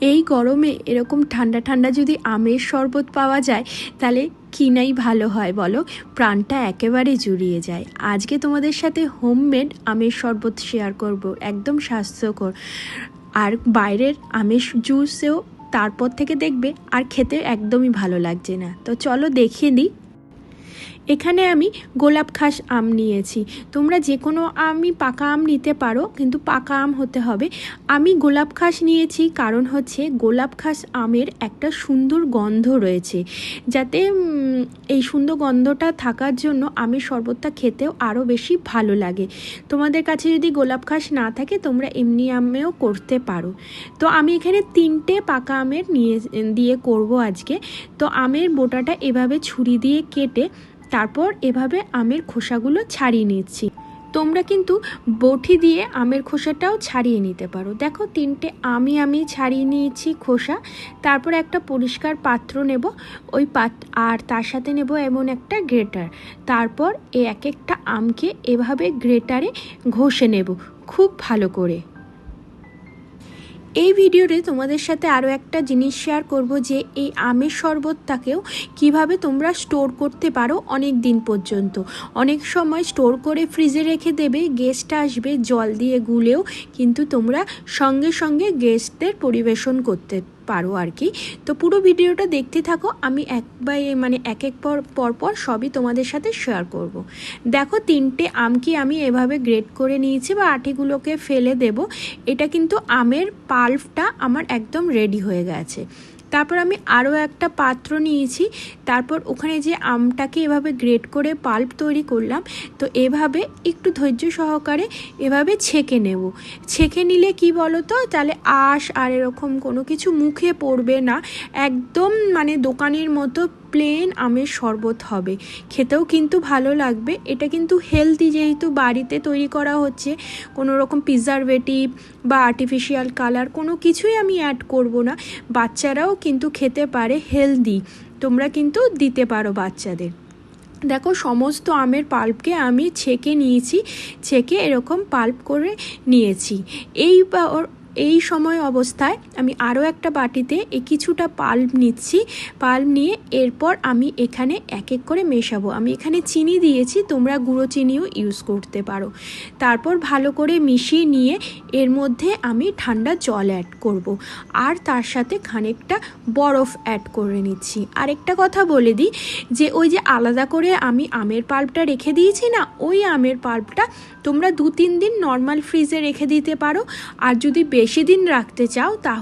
এই গরমে এরকম ঠান্ডা ঠান্ডা যদি আমের শরবত পাওয়া যায়, তাহলে কিনাই ভালো হয় বলো? প্রাণটা একেবারে জুড়িয়ে যায়। আজকে তোমাদের সাথে হোমমেড আমের শরবত শেয়ার করব, একদম স্বাস্থ্যকর। আর বাইরের আমের জুসেও তারপর থেকে দেখবে, আর খেতে একদমই ভালো লাগছে না। তো চলো দেখিয়ে দিই এখানে আমি গোলাপ খাস আম নিয়েছি। তোমরা যে কোনো আমই পাকা আম নিতে পারো, কিন্তু পাকা আম হতে হবে। আমি গোলাপ খাস নিয়েছি কারণ হচ্ছে গোলাপ খাস আমের একটা সুন্দর গন্ধ রয়েছে। যাতে এই সুন্দর গন্ধটা থাকার জন্য আমের শরবতটা খেতেও আরও বেশি ভালো লাগে। তোমাদের কাছে যদি গোলাপ খাস না থাকে, তোমরা এমনি আমেও করতে পারো। তো আমি এখানে তিনটে পাকা আমের নিয়ে, দিয়ে করব আজকে। তো আমের বোটাটা এভাবে ছুরি দিয়ে কেটে তারপর এভাবে আমের খোসাগুলো ছাড়িয়ে নিচ্ছি। তোমরা কিন্তু বটি দিয়ে আমের খোসাটাও ছাড়িয়ে নিতে পারো। দেখো, তিনটে আমি আমি ছাড়িয়ে নিয়েছি খোসা। তারপর একটা পরিষ্কার পাত্র নেব। ওই পাত, আর তার সাথে নেব এমন একটা গ্রেটার। তারপর এ এক একটা আমকে এভাবে গ্রেটারে ঘষে নেব, খুব ভালো করে। এই ভিডিওতে তোমাদের সাথে আরও একটা জিনিস শেয়ার করব যে এই আমের শরবতটাকেও কীভাবে তোমরা স্টোর করতে পারো অনেক দিন পর্যন্ত। অনেক সময় স্টোর করে ফ্রিজে রেখে দেবে গেস্ট আসবে, জল দিয়ে গুলেও কিন্তু তোমরা সঙ্গে সঙ্গে গেস্টদের পরিবেশন করতে পারো আর কি তো পুরো ভিডিওটা দেখতে থাকো, আমি এক বাই মানে এক এক পর পর সবই তোমাদের সাথে শেয়ার করব। দেখো তিনটে আম কি আমি এভাবে গ্রেড করে নিয়েছি বা আটিগুলোকে ফেলে দেব, এটা কিন্তু আমের পাল্পটা আমার একদম রেডি হয়ে গেছে তারপর আমি আরও একটা পাত্র নিয়েছি। তারপর ওখানে যে আমটাকে এভাবে গ্রেট করে পাল্প তৈরি করলাম, তো এভাবে একটু ধৈর্য সহকারে এভাবে ছেঁকে নেব। ছেঁকে নিলে কি বলো তো তাহলে আশ আর এরকম কোনো কিছু মুখে পড়বে না। একদম মানে দোকানের মতো প্লেন আমের শরবত হবে। খেতেও কিন্তু ভালো লাগবে। এটা কিন্তু হেলদি যেহেতু বাড়িতে তৈরি করা হচ্ছে, কোনো রকম প্রিজারভেটিভ বা আর্টিফিশিয়াল কালার কোনো কিছুই আমি অ্যাড করব না। বাচ্চারাও কিন্তু খেতে পারে হেলদি তোমরা কিন্তু দিতে পারো বাচ্চাদের। দেখো, সমস্ত আমের পাল্পকে আমি ছেঁকে নিয়েছি, ছেঁকে এরকম পাল্প করে নিয়েছি। এই এই সময় অবস্থায় আমি আরও একটা বাটিতে কিছুটা পাল্প নিচ্ছি। পাল্প নিয়ে এরপর আমি এখানে এক এক করে মেশাবো। আমি এখানে চিনি দিয়েছি, তোমরা গুঁড়ো চিনিও ইউজ করতে পারো। তারপর ভালো করে মিশিয়ে নিয়ে এর মধ্যে আমি ঠান্ডা জল অ্যাড করব। আর তার সাথে খানিকটা বরফ অ্যাড করে নিচ্ছি। আরেকটা কথা বলে দিই যে, ওই যে আলাদা করে আমি আমের পাল্পটা রেখে দিয়েছি না, ওই আমের পাল্পটা তোমরা দু তিন দিন নর্মাল ফ্রিজে রেখে দিতে পারো। আর যদি বেশি দিন রাখতে চাও তাহলে